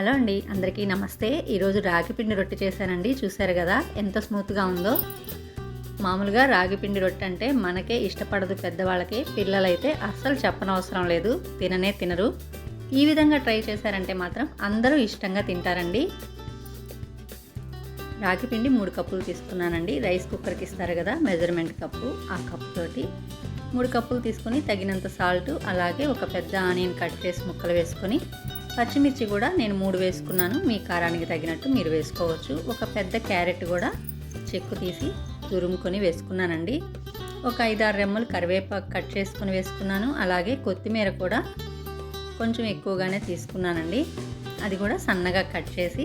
Hello అండి అందరికీ నమస్తే. ఈరోజు రాగి పిండి రొట్టె చేశానండి చూశారు కదా ఎంత స్మూత్గా ఉందో. మామూలుగా రాగి పిండి రొట్టె అంటే మనకే ఇష్టపడదు పెద్దవాళ్ళకి పిల్లలైతే అస్సలు చెప్పనవసరం లేదు తిననే తినరు. ఈ విధంగా ట్రై చేశారంటే మాత్రం అందరూ ఇష్టంగా తింటారండి. రాగి పిండి మూడు కప్పులు తీసుకున్నానండి రైస్ కుక్కర్కి ఇస్తారు కదా మెజర్మెంట్ కప్పు ఆ కప్ తోటి. మూడు కప్పులు తీసుకొని తగినంత సాల్ట్ అలాగే ఒక పెద్ద ఆనియన్ కట్ చేసి ముక్కలు వేసుకొని పచ్చిమిర్చి కూడా నేను మూడు వేసుకున్నాను. మీ కారానికి తగినట్టు మీరు వేసుకోవచ్చు. ఒక పెద్ద క్యారెట్ కూడా చెక్కు తీసి తురుముకొని వేసుకున్నానండి. ఒక ఐదారు రెమ్మలు కరివేపాకు కట్ చేసుకుని వేసుకున్నాను. అలాగే కొత్తిమీర కూడా కొంచెం ఎక్కువగానే తీసుకున్నానండి. అది కూడా సన్నగా కట్ చేసి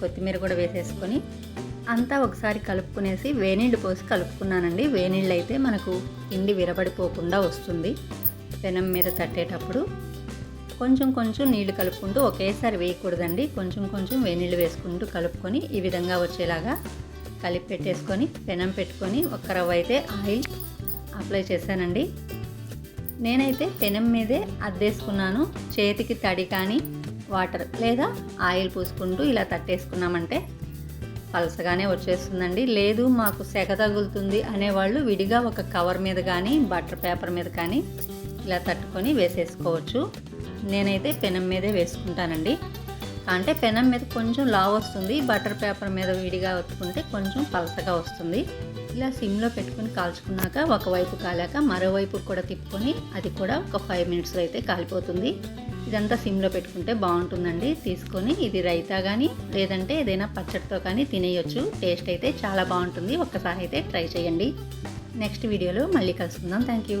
కొత్తిమీర కూడా వేసేసుకొని అంతా ఒకసారి కలుపుకునేసి వేనీళ్ళు పోసి కలుపుకున్నానండి. వేనీళ్ళు అయితే మనకు పిండి విరబడిపోకుండా వస్తుంది. పెనం మీద తట్టేటప్పుడు కొంచెం కొంచెం నీళ్ళు కలుపుకుంటూ ఒకేసారి వేయకూడదండి. కొంచెం కొంచెం వేనీళ్ళు వేసుకుంటూ కలుపుకొని ఈ విధంగా వచ్చేలాగా కలిపి పెట్టేసుకొని పెనం పెట్టుకొని ఒక్క రవ్వ అయితే ఆయిల్ అప్లై చేశానండి. నేనైతే పెనం మీదే అద్దేసుకున్నాను. చేతికి తడి కానీ వాటర్ లేదా ఆయిల్ పూసుకుంటూ ఇలా తట్టేసుకున్నామంటే పలసగానే వచ్చేస్తుందండి. లేదు మాకు సెగ తగులుతుంది అనేవాళ్ళు విడిగా ఒక కవర్ మీద కానీ బటర్ పేపర్ మీద కానీ ఇలా తట్టుకొని వేసేసుకోవచ్చు. నేనైతే పెనం మీదే వేసుకుంటానండి. అంటే పెనం మీద కొంచెం లావ్ వస్తుంది బటర్ పేపర్ మీద విడిగా ఒత్తుకుంటే కొంచెం పలసగా వస్తుంది. ఇలా సిమ్లో పెట్టుకుని కాల్చుకున్నాక ఒకవైపు కాలాక మరోవైపు కూడా తిప్పుకొని అది కూడా ఒక ఫైవ్ మినిట్స్లో అయితే కాలిపోతుంది. ఇదంతా సిమ్లో పెట్టుకుంటే బాగుంటుందండి. తీసుకొని ఇది రైతా కానీ లేదంటే ఏదైనా పచ్చడితో కానీ తినేయొచ్చు. టేస్ట్ అయితే చాలా బాగుంటుంది. ఒక్కసారి అయితే ట్రై చేయండి. నెక్స్ట్ వీడియోలో మళ్ళీ కలుసుకుందాం. Thank you.